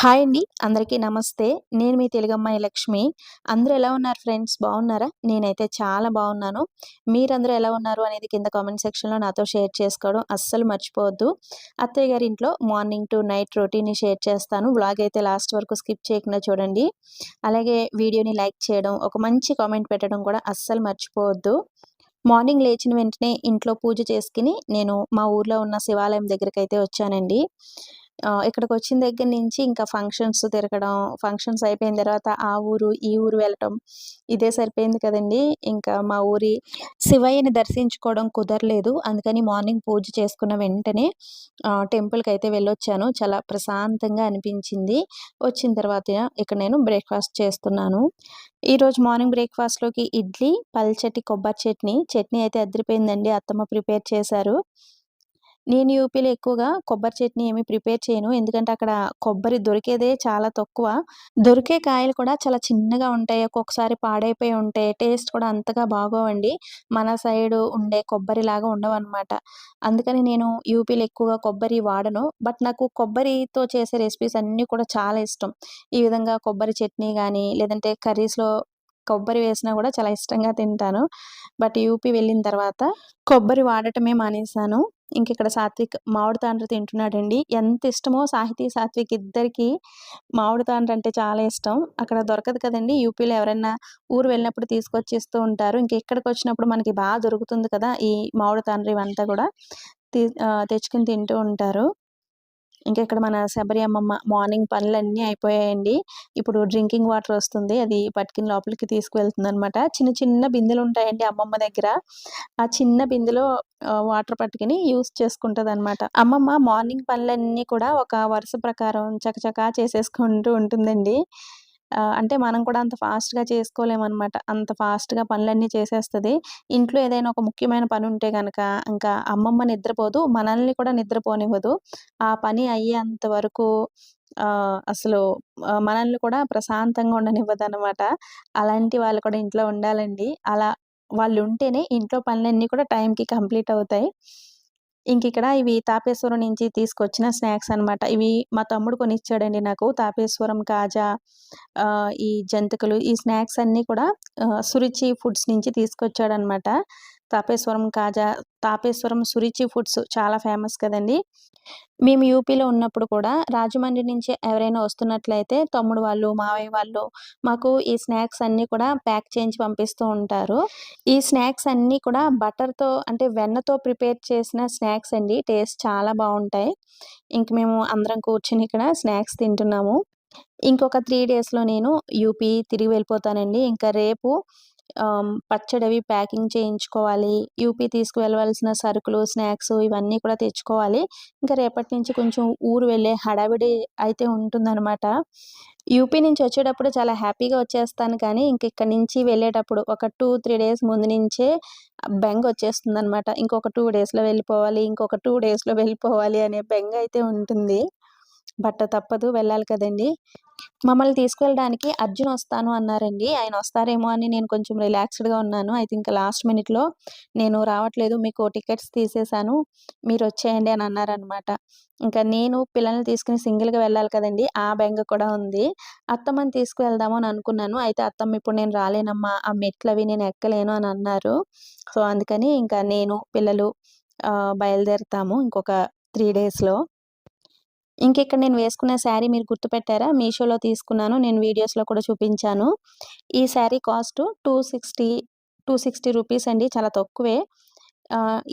Hi అండి. అందరికీ నమస్తే. నేను మీ తెలుగమ్మాయి లక్ష్మి. అందరూ ఎలా ఉన్నారు ఫ్రెండ్స్? బాగున్నారా? నేనైతే చాలా బాగున్నాను. మీరందరూ ఎలా ఉన్నారు అనేది కింద కామెంట్ సెక్షన్లో నాతో షేర్ చేసుకోవడం అస్సలు మర్చిపోవద్దు. అత్తయ్య గారి ఇంట్లో మార్నింగ్ టు నైట్ రొటీన్ని షేర్ చేస్తాను. వ్లాగ్ అయితే లాస్ట్ వరకు స్కిప్ చేయకుండా చూడండి. అలాగే వీడియోని లైక్ చేయడం ఒక మంచి కామెంట్ పెట్టడం కూడా అస్సలు మర్చిపోవద్దు. మార్నింగ్ లేచిన వెంటనే ఇంట్లో పూజ చేసుకుని నేను మా ఊర్లో ఉన్న శివాలయం దగ్గరికి అయితే వచ్చానండి. ఇక్కడికి వచ్చిన దగ్గర నుంచి ఇంకా ఫంక్షన్స్ తిరగడం ఫంక్షన్స్ అయిపోయిన తర్వాత ఆ ఊరు ఈ ఊరు వెళ్ళటం ఇదే సరిపోయింది కదండి. ఇంకా మా ఊరి శివయ్యని దర్శించుకోవడం కుదరలేదు. అందుకని మార్నింగ్ పూజ చేసుకున్న వెంటనే టెంపుల్కి అయితే వెళ్ళొచ్చాను. చాలా ప్రశాంతంగా అనిపించింది. వచ్చిన తర్వాత ఇక్కడ నేను బ్రేక్ఫాస్ట్ చేస్తున్నాను. ఈరోజు మార్నింగ్ బ్రేక్ఫాస్ట్లోకి ఇడ్లీ పల్చటి కొబ్బరి చట్నీ. చట్నీ అయితే అదిరిపోయిందండి. అత్తమ్మ ప్రిపేర్ చేశారు. నేను యూపీలో ఎక్కువగా కొబ్బరి చట్నీ ఏమి ప్రిపేర్ చేయను. ఎందుకంటే అక్కడ కొబ్బరి దొరికేదే చాలా తక్కువ. దొరికే కాయలు కూడా చాలా చిన్నగా ఉంటాయి. ఒక్కొక్కసారి పాడైపోయి ఉంటాయి. టేస్ట్ కూడా అంతగా బాగోవండి. మన సైడ్ ఉండే కొబ్బరి లాగా ఉండవు అనమాట అందుకని నేను యూపీలో ఎక్కువగా కొబ్బరి వాడను. బట్ నాకు కొబ్బరితో చేసే రెసిపీస్ అన్నీ కూడా చాలా ఇష్టం. ఈ విధంగా కొబ్బరి చట్నీ కానీ లేదంటే కర్రీస్లో కొబ్బరి వేసినా కూడా చాలా ఇష్టంగా తింటాను. బట్ యూపీ వెళ్ళిన తర్వాత కొబ్బరి వాడటమే మానేశాను. ఇంక ఇక్కడ సాత్విక్ మామిడి తాండ్ర తింటున్నాడండి. ఎంత ఇష్టమో సాహితీ సాత్విక్ ఇద్దరికి మామిడి తాండ్ర అంటే చాలా ఇష్టం. అక్కడ దొరకదు కదండి. యూపీలో ఎవరైనా ఊరు వెళ్ళినప్పుడు తీసుకొచ్చి ఇస్తూ ఉంటారు. ఇంక ఇక్కడికి వచ్చినప్పుడు మనకి బాగా దొరుకుతుంది కదా ఈ మామిడి తాండ్ర ఇవంతా కూడా. తెచ్చుకుని తింటూ ఉంటారు. ఇంకా ఇక్కడ మన శబరి అమ్మమ్మ మార్నింగ్ పనులన్నీ అయిపోయాయండి. ఇప్పుడు డ్రింకింగ్ వాటర్ వస్తుంది. అది పట్టుకుని లోపలికి తీసుకువెళ్తుంది అనమాట చిన్న చిన్న బిందెలు ఉంటాయండి అమ్మమ్మ దగ్గర. ఆ చిన్న బిందెలో వాటర్ పట్టుకుని యూస్ చేసుకుంటుంది అనమాట అమ్మమ్మ మార్నింగ్ పనులన్నీ కూడా ఒక వరుస ప్రకారం చకచకా చేసేసుకుంటూ ఉంటుందండి. అంటే మనం కూడా అంత ఫాస్ట్‌గా చేసుకోలేమనమాట. అంత ఫాస్ట్‌గా పనులన్నీ చేసేస్తుంది ఇంట్లో ఏదైనా ఒక ముఖ్యమైన పని ఉంటే కనుక ఇంకా అమ్మమ్మ నిద్రపోదు. మనల్ని కూడా నిద్రపోనివ్వదు. ఆ పని అయ్యేంత వరకు అసలు మనల్ని కూడా ప్రశాంతంగా ఉండనివ్వదు అనమాట అలాంటి వాళ్ళు కూడా ఇంట్లో ఉండాలండి. అలా వాళ్ళు ఉంటేనే ఇంట్లో పనులన్నీ కూడా టైంకి కంప్లీట్ అవుతాయి. ఇంక ఇక్కడ ఇవి తాపేశ్వరం నుంచి తీసుకొచ్చిన స్నాక్స్ అనమాట. ఇవి మా తమ్ముడు కొనిచ్చాడండి నాకు. తాపేశ్వరం కాజా ఈ జంతికలు ఈ స్నాక్స్ అన్నీ కూడా సురుచి ఫుడ్స్ నుంచి తీసుకొచ్చాడనమాట. తాపేశ్వరం కాజా తాపేశ్వరం సురిచి ఫుడ్స్ చాలా ఫేమస్ కదండీ! మేము యూపీలో ఉన్నప్పుడు కూడా రాజమండ్రి నుంచి ఎవరైనా వస్తున్నట్లయితే తమ్ముడు వాళ్ళు, మావయ్య వాళ్ళు మాకు ఈ స్నాక్స్ అన్నీ కూడా ప్యాక్ చేయించి పంపిస్తూ ఉంటారు. ఈ స్నాక్స్ అన్నీ కూడా బటర్‌తో అంటే వెన్నతో ప్రిపేర్ చేసిన స్నాక్స్ అండి. టేస్ట్ చాలా బాగుంటాయి ఇంక మేము అందరం కూర్చొని ఇక్కడ స్నాక్స్ తింటున్నాము. ఇంకొక త్రీ డేస్‌లో నేను యూపీ తిరిగి వెళ్ళిపోతానండి. ఇంకా రేపు పచ్చడవి ప్యాకింగ్ చేయించుకోవాలి. యూపీ తీసుకువెళ్ళవలసిన సరుకులు స్నాక్స్ ఇవన్నీ కూడా తెచ్చుకోవాలి. ఇంకా రేపటి నుంచి కొంచెం ఊరు వెళ్ళే హడావిడి అయితే ఉంటుందన్నమాట. యూపీ నుంచి వచ్చేటప్పుడు చాలా హ్యాపీగా వచ్చేస్తాను కానీ ఇంక ఇక్కడ నుంచి వెళ్ళేటప్పుడు ఒక టూ త్రీ డేస్ ముందు నుంచే బెంగ వచ్చేస్తుంది అనమాట ఇంకొక టూ డేస్లో వెళ్ళిపోవాలి ఇంకొక టూ డేస్లో వెళ్ళిపోవాలి అనే బెంగ అయితే ఉంటుంది. బట్ట తప్పదు వెళ్ళాలి కదండి. మమ్మల్ని తీసుకెళ్ళడానికి అర్జున్ వస్తాను అన్నారండి. ఆయన వస్తారేమో అని నేను కొంచెం రిలాక్స్డ్గా ఉన్నాను. అయితే ఇంకా లాస్ట్ మినిట్లో నేను రావట్లేదు. మీకు టికెట్స్ తీసేసాను మీరు వచ్చేయండి అని అన్నారనమాట ఇంకా నేను పిల్లల్ని తీసుకుని సింగిల్గా వెళ్ళాలి కదండి. ఆ బెంగ కూడా ఉంది. అత్తమ్మని తీసుకువెళ్దాము అని అనుకున్నాను. అయితే అత్తమ్మ ఇప్పుడు నేను రాలేనమ్మా. ఆ మెట్లు అవి నేను ఎక్కలేను అని అన్నారు. సో అందుకని ఇంకా నేను పిల్లలు బయలుదేరుతాము ఇంకొక త్రీ డేస్లో ఇంక ఇక్కడ నేను వేసుకున్న శారీ మీరు గుర్తుపెట్టారా? మీషోలో తీసుకున్నాను. నేను వీడియోస్లో కూడా చూపించాను. ఈ sari cost two sixty two sixty rupees అండి. చాలా తక్కువే.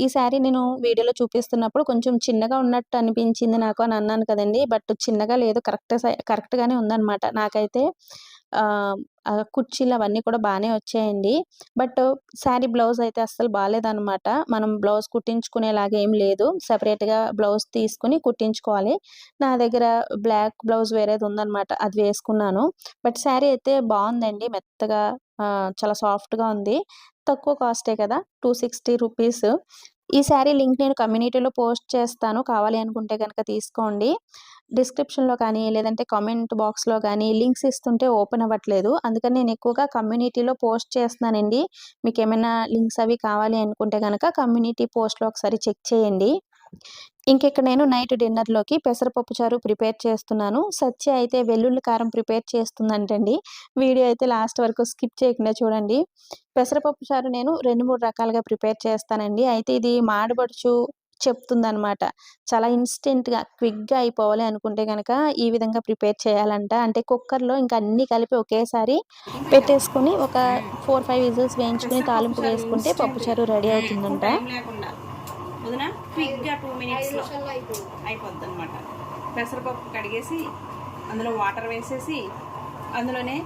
ఈ శారీ నేను వీడియోలో చూపిస్తున్నప్పుడు కొంచెం చిన్నగా ఉన్నట్టు అనిపించింది నాకు అని అన్నాను కదండి. బట్ చిన్నగా లేదు. కరెక్ట్ కరెక్ట్గానే ఉందన్నమాట. నాకైతే కుర్చీలు అవన్నీ కూడా బాగానే వచ్చాయండి. బట్ శారీ బ్లౌజ్ అయితే అస్సలు బాగాలేదనమాట మనం బ్లౌజ్ కుట్టించుకునేలాగా ఏం లేదు. సపరేట్గా బ్లౌజ్ తీసుకుని కుట్టించుకోవాలి. నా దగ్గర బ్లాక్ బ్లౌజ్ వేరేది ఉందనమాట అది వేసుకున్నాను. బట్ శారీ అయితే బాగుందండి. మెత్తగా చాలా సాఫ్ట్గా ఉంది. తక్కువ కాస్టే కదా టూ సిక్స్టీ రూపీస్. ఈ శారీ లింక్ నేను కమ్యూనిటీలో పోస్ట్ చేస్తాను. కావాలి అనుకుంటే కనుక తీసుకోండి. డిస్క్రిప్షన్లో కానీ లేదంటే కామెంట్ బాక్స్లో కానీ లింక్స్ ఇస్తుంటే ఓపెన్ అవ్వట్లేదు. అందుకని నేను ఎక్కువగా కమ్యూనిటీలో పోస్ట్ చేస్తున్నానండి. మీకు ఏమైనా లింక్స్ అవి కావాలి అనుకుంటే కనుక కమ్యూనిటీ పోస్ట్లో ఒకసారి చెక్ చేయండి. ఇక్కడ నేను నైట్ డిన్నర్‌లోకి పెసరపప్పు చారు ప్రిపేర్ చేస్తున్నాను. సత్య అయితే వెల్లుల్లి కారం ప్రిపేర్ చేస్తుందంటండి. వీడియో అయితే లాస్ట్ వరకు స్కిప్ చేయకుండా చూడండి. పెసరపప్పు చారు నేను 2, 3 రకాలుగా ప్రిపేర్ చేస్తానండి. అయితే ఇది మాడబడుచు చెప్తుందనమాట. చాలా ఇన్‌స్టెంట్‌గా, క్విక్‌గా అయిపోవాలి అనుకుంటే గనక ఈ విధంగా ప్రిపేర్ చేయాలంట. అంటే కుక్కర్‌లో ఇంకా అన్నీ కలిపి ఒకేసారి పెట్టేసుకొని ఒక 4, 5 విజిల్స్ వేయించుకొని తాలింపు వేసుకుంటే పప్పుచారు రెడీ అవుతుందంట. వదిన క్విక్గా టూ మినిట్స్లో అయిపోద్ది అనమాట పెసరపప్పు కడిగేసి అందులో వాటర్ వేసేసి అందులోనే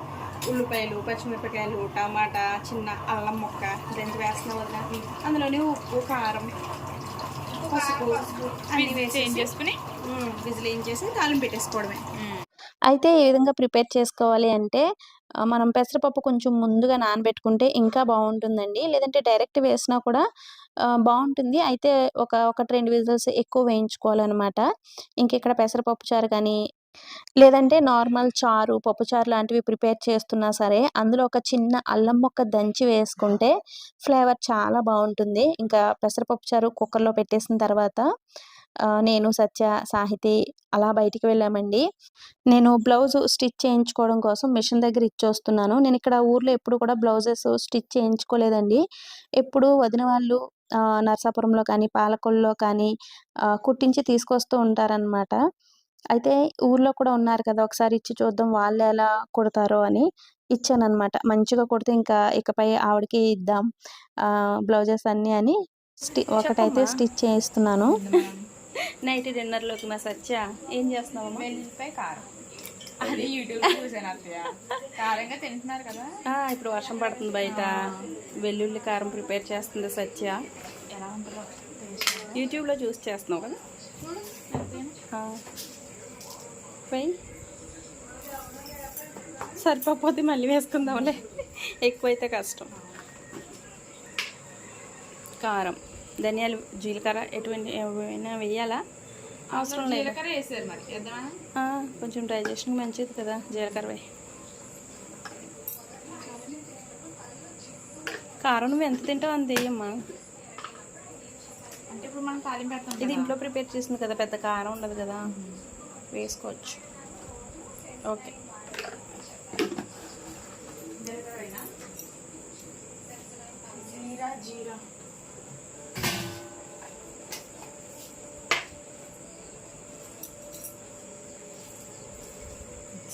ఉల్లిపాయలు పచ్చిమిరపకాయలు టమాటా చిన్న అల్లం ముక్క దంచి వేస్తున్నాం వదిన. అందులోనే ఉప్పు కారం పసుపు అన్నీ వేసేసి చేసుకుని? విజిల్ ఏం చేసి తాలింపు పెట్టేసుకోవడమే. అయితే ఈ విధంగా ప్రిపేర్ చేసుకోవాలి అంటే మనం పెసరపప్పు కొంచెం ముందుగా నానబెట్టుకుంటే ఇంకా బావుంటుందండి. లేదంటే డైరెక్ట్ వేసినా కూడా బాగుంటుంది అయితే ఒక ఒకటి, రెండు విజిల్స్ ఎక్కువ వేయించుకోవాలనమాట. ఇంకిక్కడ పెసరపప్పు చారు కానీ, లేదంటే నార్మల్ చారు, పప్పుచారు లాంటివి ప్రిపేర్ చేస్తున్నా సరే, అందులో ఒక చిన్న అల్లం మొక్క దంచి వేసుకుంటే ఫ్లేవర్ చాలా బాగుంటుంది ఇంకా పెసరపప్పు చారు కుక్కర్‌లో పెట్టేసిన తర్వాత నేను, సత్య, సాహితి అలా బయటికి వెళ్ళామండి. నేను బ్లౌజు స్టిచ్ చేయించుకోవడం కోసం మిషన్ దగ్గర ఇచ్చొస్తున్నాను. నేనిక్కడ ఊర్లో ఎప్పుడు కూడా బ్లౌజెస్ స్టిచ్ చేయించుకోలేదండి. ఎప్పుడూ వదిన వాళ్ళు నరసాపురంలో కానీ, పాలకొల్లో కానీ కుట్టించి తీసుకొస్తూ ఉంటారనమాట. అయితే ఊర్లో కూడా ఉన్నారు కదా! ఒకసారి ఇచ్చి చూద్దాం వాళ్ళెలా కుడతారో అని ఇచ్చాననమాట. మంచిగా కుడితే ఇంకా ఇకపై ఆవిడకే ఇద్దాం బ్లౌజెస్ అన్నీ అని స్టి ఒకటైతే. స్టిచ్ చేయిస్తున్నాను. నైట్ డిన్నర్లోకి మా సత్య ఏం చేస్తున్నావమ్మా వెల్లిపాయ కారం. అది. యూట్యూబ్ చూసాను అత్తయ్య. కారంగా తింటున్నారు కదా. ఇప్పుడు వర్షం పడుతుంది బయట. వెల్లుల్లి కారం ప్రిపేర్ చేస్తుంది సత్య. ఎలా ఉంటుందో యూట్యూబ్లో చూసి చేస్తున్నావు కదా. పోయి. సరిపోతే మళ్ళీ వేసుకుందాంలే. ఎక్కువైతే కష్టం. కారం. ధనియాలు జీలకర్ర ఎటువంటి ఏమైనా వేయాలా? అవసరం లేదు. కొంచెం డైజెషన్ మంచిది కదా జీలకర్ర కారం నువ్వు ఎంత తింటావు అంత వేయమ్మా. ఇది ఇంట్లో ప్రిపేర్ చేసింది కదా పెద్ద కారం ఉండదు కదా. వేసుకోవచ్చు. ఓకే. జీరా జీరా.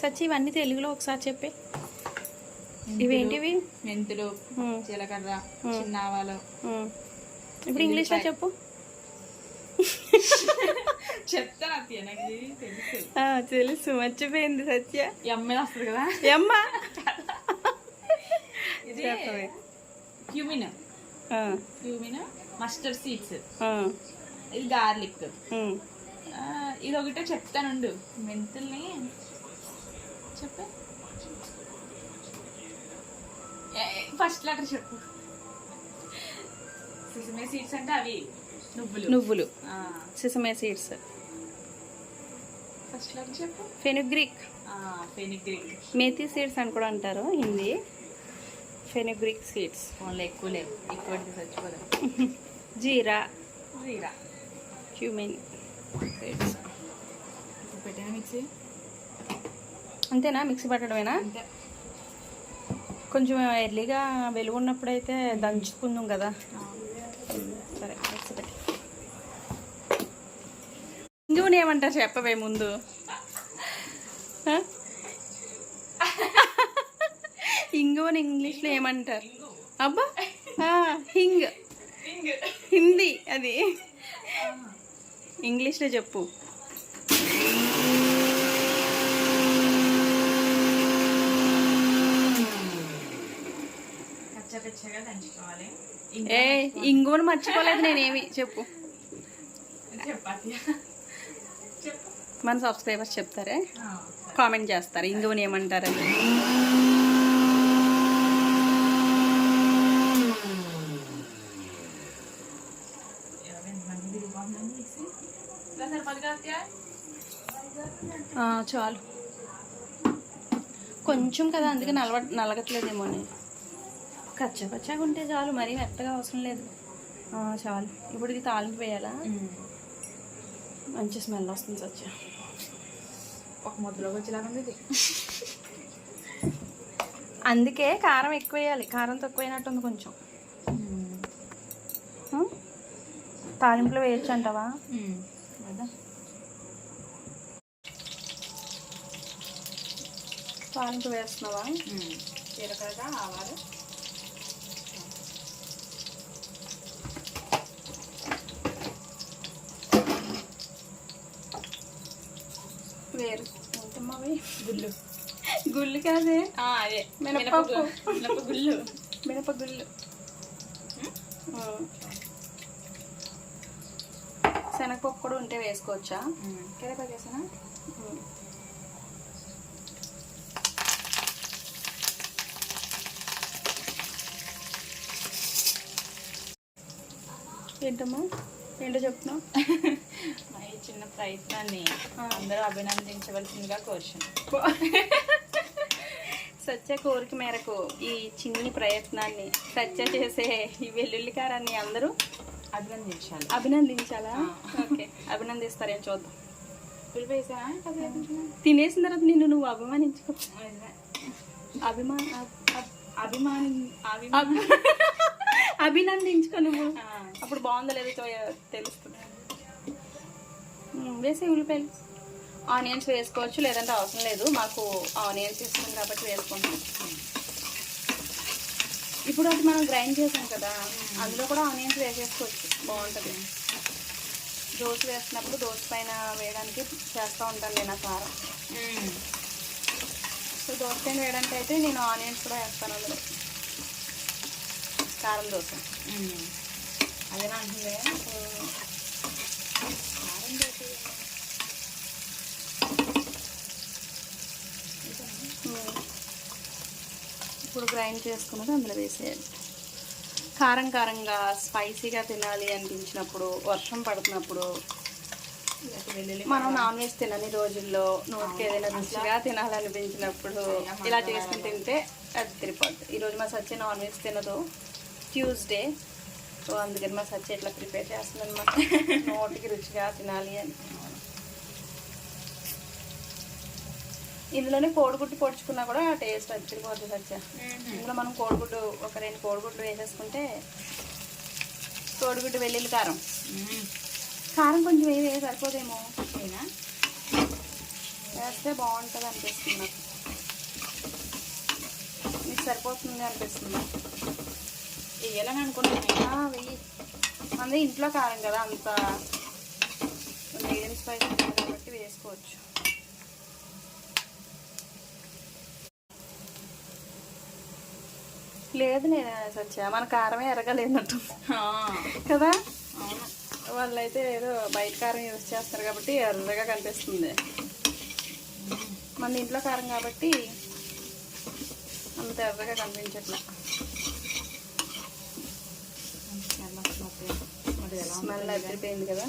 సచ్చి ఇవన్నీ తెలుగులో ఒకసారి చెప్పే. ఇవేంటివి? మెంతులు జీలకర్ర. చిన్న ఆవాలు. ఇప్పుడు ఇంగ్లీష్లో. చెప్పు. చెప్తాను అత్తయ్య నాకు తెలుసు. మర్చిపోయింది సత్య. అమ్మాయి వస్తుంది కదా. ఎమ్మా ఇది క్యూమిన్. Mustard seeds. ఇది గార్లిక్. ఇది ఒకటే చెప్తానుండు. మెంతుల్ని చెప్పు. ఫస్ట్ లెటర్ చెప్పు. సిసమే సీడ్స్ అంటే అవి నువ్వులు. నువ్వులు. సిసమే సీడ్స్ ఫస్ట్ లెటర్ చెప్పు. ఫెనుగ్రిక్ ఫెనిగ్రీక్ మేథీ సీడ్స్ అని కూడా అంటారు హిందీ. ఫెనుగ్రిక్ సీడ్స్ ఓన్లీ ఎక్కువ లేవు. ఎక్కువ చచ్చిపోదాం జీరా. జీరా. క్యూమిన్ సీడ్స్ పెట్టాను మిక్సీ? అంతేనా? మిక్సీ పట్టడమేనా? కొంచెం ఎర్లీగా వెలుగు ఉన్నప్పుడైతే దంచుకుందాం కదా. సరే మిక్సీ పెట్టి. ఇంగువని ఏమంటారు చెప్పవే ముందు? ఇంగువని ఇంగ్లీష్లో ఏమంటారు? అబ్బా హింగ్. హిందీ అది. ఇంగ్లీష్లో చెప్పు. దంచుకోవాలి ఏ ఇంగువని మర్చిపోలేదు నేనేమి చెప్పు. మన సబ్స్క్రైబర్స్ చెప్తారే? కామెంట్ చేస్తారు ఇంగువని ఏమంటారని చాలు. కొంచెం కదా అందుకే నలవ నలగట్లేదేమో అని. కచ్చా పచ్చాగా ఉంటే చాలు మరీ మెత్తగా అవసరం లేదు. చాలు. ఇప్పుడు ఇది తాలింపు వేయాలా? మంచి స్మెల్ వస్తుంది సత్య. ఒక ముద్దలోకి వచ్చేలాగా ఉంది అందుకే కారం ఎక్కువ వేయాలి. కారం తక్కువైనట్టుంది కొంచెం. ఉం? తాలింపులో వేయచ్చు అంటావా? తాలింపు వేస్తున్నావా? జీలకర్ర ఆవాలు. గుళ్ళు. గుళ్ళు కాదే? అదే. మినపప్పు. మినప గుళ్ళు. మినప గుళ్ళు. ఉం. శనగపప్పు కూడా ఉంటే వేసుకోవచ్చా? కరేపాకు వేసానా. ఏంటమ్మా? ఏంటో చెప్తున్నావు? చిన్న ప్రయత్నాన్ని అందరూ అభినందించవలసిందిగా కోరుచున్నాను. సత్య కోరిక మేరకు ఈ చిన్ని ప్రయత్నాన్ని సత్య చేసే ఈ వెల్లుల్లి కారాన్ని అందరూ అభినందించాలి. అభినందించాలా? ఓకే. అభినందిస్తారేం చూద్దాం. తినేసిన తర్వాత నిన్ను నువ్వు అభిమానించుకో. అభిమా అభిమాని అభి- అభినందించుకో నువ్వు. అప్పుడు బాగుందో లేదో తెలుస్తుంది. వేసే ఉల్లిపాయలు. ఆనియన్స్ వేసుకోవచ్చు లేదంటే అవసరం లేదు. మాకు ఆనియన్స్ ఇస్తాం కాబట్టి వేసుకుంటాం. ఇప్పుడు అది మనం గ్రైండ్ చేసాం కదా అందులో కూడా ఆనియన్స్ వేసేసుకోవచ్చు. బాగుంటుంది. దోశ వేసినప్పుడు దోశ పైన వేయడానికి చేస్తూ ఉంటాను నేను ఆ కారం సో దోశ పైన వేయడానికి అయితే నేను ఆనియన్స్ కూడా వేస్తాను అందులో. కారం దోశ. అదేనా అంటుంది ఇప్పుడు గ్రైండ్ చేసుకున్నది అందులో వేసేయాలి. కారం కారంగా స్పైసీగా తినాలి అనిపించినప్పుడు వర్షం పడుతున్నప్పుడు మనం నాన్ వెజ్ తినని రోజుల్లో నోటికి ఏదైనా రుచిగా తినాలనిపించినప్పుడు ఇలా చేసుకుని తింటే అది తిరిగిపోద్ది. ఈరోజు మా సచ్చి నాన్ వెజ్ తినదు. ట్యూస్డే సో అందుకని మా సచ్చి ఇట్లా ప్రిపేర్ చేస్తుంది అనమాట నోటికి రుచిగా తినాలి అని. ఇందులోనే కోడిగుడ్డు పొడుచుకున్నా కూడా టేస్ట్ అచ్చిపోతుంది సత్య. ఇందులో మనం కోడిగుడ్డు ఒక రెండు కోడిగుడ్డు వేసేసుకుంటే కోడిగుడ్డు వెల్లుల్లి కారం. కారం కొంచెం వేసి సరిపోదేమో. ఓకేనా వేస్తే బాగుంటుంది అనిపిస్తుంది. నాకు మీకు సరిపోతుంది అనిపిస్తుంది. వేయాలని అనుకున్నాను. వెయ్యి అందే ఇంట్లో కారం కదా అంత మీడియం స్పైస్ కాబట్టి వేసుకోవచ్చు. లేదు నేను సత్య. మన కారమే ఎరగలేనట్టు. కదా? వాళ్ళైతే ఏదో బయట కారం యూజ్ చేస్తారు కాబట్టి ఎర్రగా కనిపిస్తుంది. మన ఇంట్లో కారం కాబట్టి అంత ఎర్రగా కనిపించట్లా. స్మెల్ అదిరిపోయింది కదా?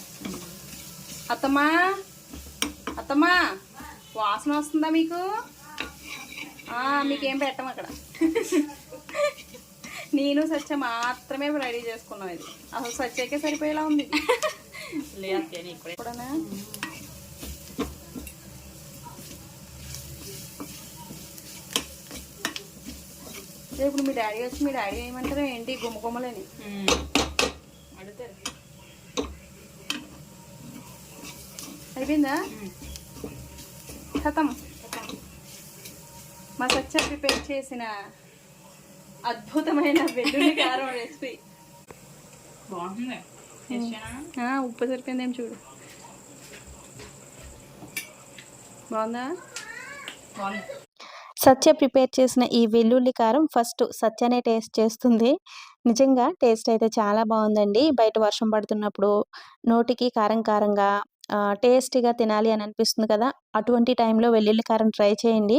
అత్తమ్మా! అత్తమ్మా! వాసన వస్తుందా మీకు? మీకేం పెట్టం అక్కడ? నేను సత్య మాత్రమే రెడీ చేసుకున్నాం ఇది. అసలు సత్యకే సరిపోయేలా ఉంది. ఇప్పుడనా ఇప్పుడు మీ డాడీ వచ్చి మీ డాడీ ఏమంటారు ఏంటి? గుమ్మ గుమ్మలని. అడుగుతారు. అయిపోయిందా? ఖతం మా సత్య ప్రిపేర్ చేసిన అద్భుతమైన వెల్లుల్లి కారం రెసిపీ బాగుంటుంది చేసానా ఉప్పు సరిపోయిందేం చూడు. బాగుందా? బాగుంది. సత్య ప్రిపేర్ చేసిన ఈ వెల్లుల్లి కారం ఫస్ట్ సత్యనే టేస్ట్ చేస్తుంది. నిజంగా టేస్ట్ అయితే చాలా బాగుందండి. బయట వర్షం పడుతున్నప్పుడు నోటికి కారం కారంగా టేస్టీగా తినాలి అని అనిపిస్తుంది కదా. అటువంటి టైంలో వెల్లుల్లి కారం ట్రై చేయండి.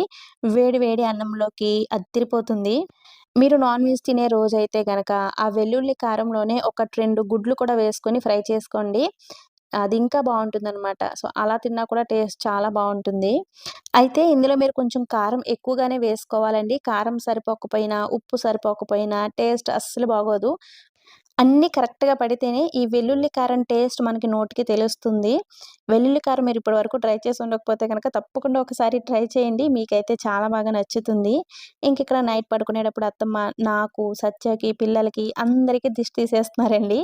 వేడి వేడి అన్నంలోకి అద్దిరిపోతుంది. మీరు నాన్ వెజ్ తినే రోజు అయితే గనక ఆ వెల్లుల్లి కారంలోనే ఒక రెండు గుడ్లు కూడా వేసుకొని ఫ్రై చేసుకోండి. అది ఇంకా బాగుంటుంది అనమాట సో అలా తిన్నా కూడా టేస్ట్ చాలా బాగుంటుంది. అయితే ఇందులో మీరు కొంచెం కారం ఎక్కువగానే వేసుకోవాలండి. కారం సరిపోకపోయినా ఉప్పు సరిపోకపోయినా టేస్ట్ అస్సలు బాగోదు. అన్నీ కరెక్ట్‌గా పడితేనే ఈ వెల్లుల్లి కారం టేస్ట్ మనకి నోటికి తెలుస్తుంది. వెల్లుల్లి కారం మీరు ఇప్పటి వరకు ట్రై చేసి ఉండకపోతే కనుక తప్పకుండా ఒకసారి ట్రై చేయండి. మీకైతే చాలా బాగా నచ్చుతుంది. ఇంక ఇక్కడ నైట్ పడుకునేటప్పుడు అత్తమ్మ నాకు, సత్యకి, పిల్లలకి అందరికీ దిష్టి తీసేస్తున్నారండి.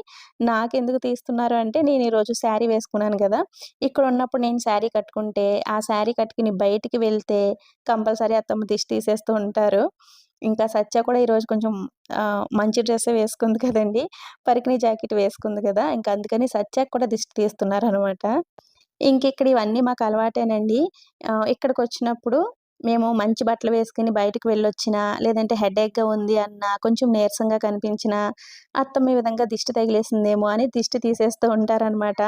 నాకెందుకు తీస్తున్నారు అంటే నేను ఈరోజు శారీ వేసుకున్నాను కదా ఇక్కడ ఉన్నప్పుడు నేను శారీ కట్టుకుంటే ఆ శారీ కట్టుకుని బయటికి వెళ్తే కంపల్సరీ అత్తమ్మ దిష్టి తీసేస్తూ ఉంటారు. ఇంకా సత్య కూడా ఈరోజు కొంచెం మంచి డ్రెస్సే వేసుకుంది కదండి పరికిణి జాకెట్ వేసుకుంది కదా ఇంకా అందుకని సత్యకు కూడా దిష్టి తీస్తున్నారనమాట. ఇంకిక్కడ ఇవన్నీ మాకు అలవాటేనండి. ఇక్కడికి వచ్చినప్పుడు మేము మంచి బట్టలు వేసుకుని బయటకు వెళ్ళొచ్చినా, లేదంటే హెడేక్‌గా ఉంది అన్నా, కొంచెం నీరసంగా కనిపించినా, అత్తమ్మ ఈ విధంగా దిష్టి తగిలేసిందేమో అని దిష్టి తీసేస్తూ ఉంటారనమాట.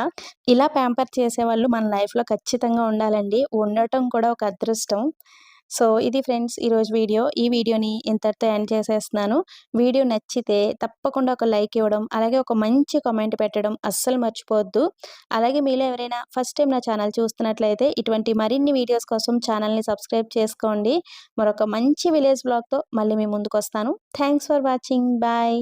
ఇలా ప్యాంపర్ చేసేవాళ్ళు మన లైఫ్‌లో ఖచ్చితంగా ఉండాలండి. ఉండటం కూడా ఒక అదృష్టం. సో, ఇది ఫ్రెండ్స్ ఈరోజు వీడియో. ఈ వీడియోని ఇంతటితో ఎండ్ చేసేస్తున్నాను. వీడియో నచ్చితే తప్పకుండా ఒక లైక్ ఇవ్వడం, అలాగే ఒక మంచి కామెంట్ పెట్టడం అస్సలు మర్చిపోవద్దు. అలాగే మీలో ఎవరైనా ఫస్ట్ టైం నా ఛానల్ చూస్తున్నట్లయితే ఇటువంటి మరిన్ని వీడియోస్ కోసం ఛానల్‌ని సబ్స్క్రైబ్ చేసుకోండి. మరొక మంచి విలేజ్ బ్లాగ్తో మళ్ళీ మీ ముందుకొస్తాను. Thanks for watching. బాయ్.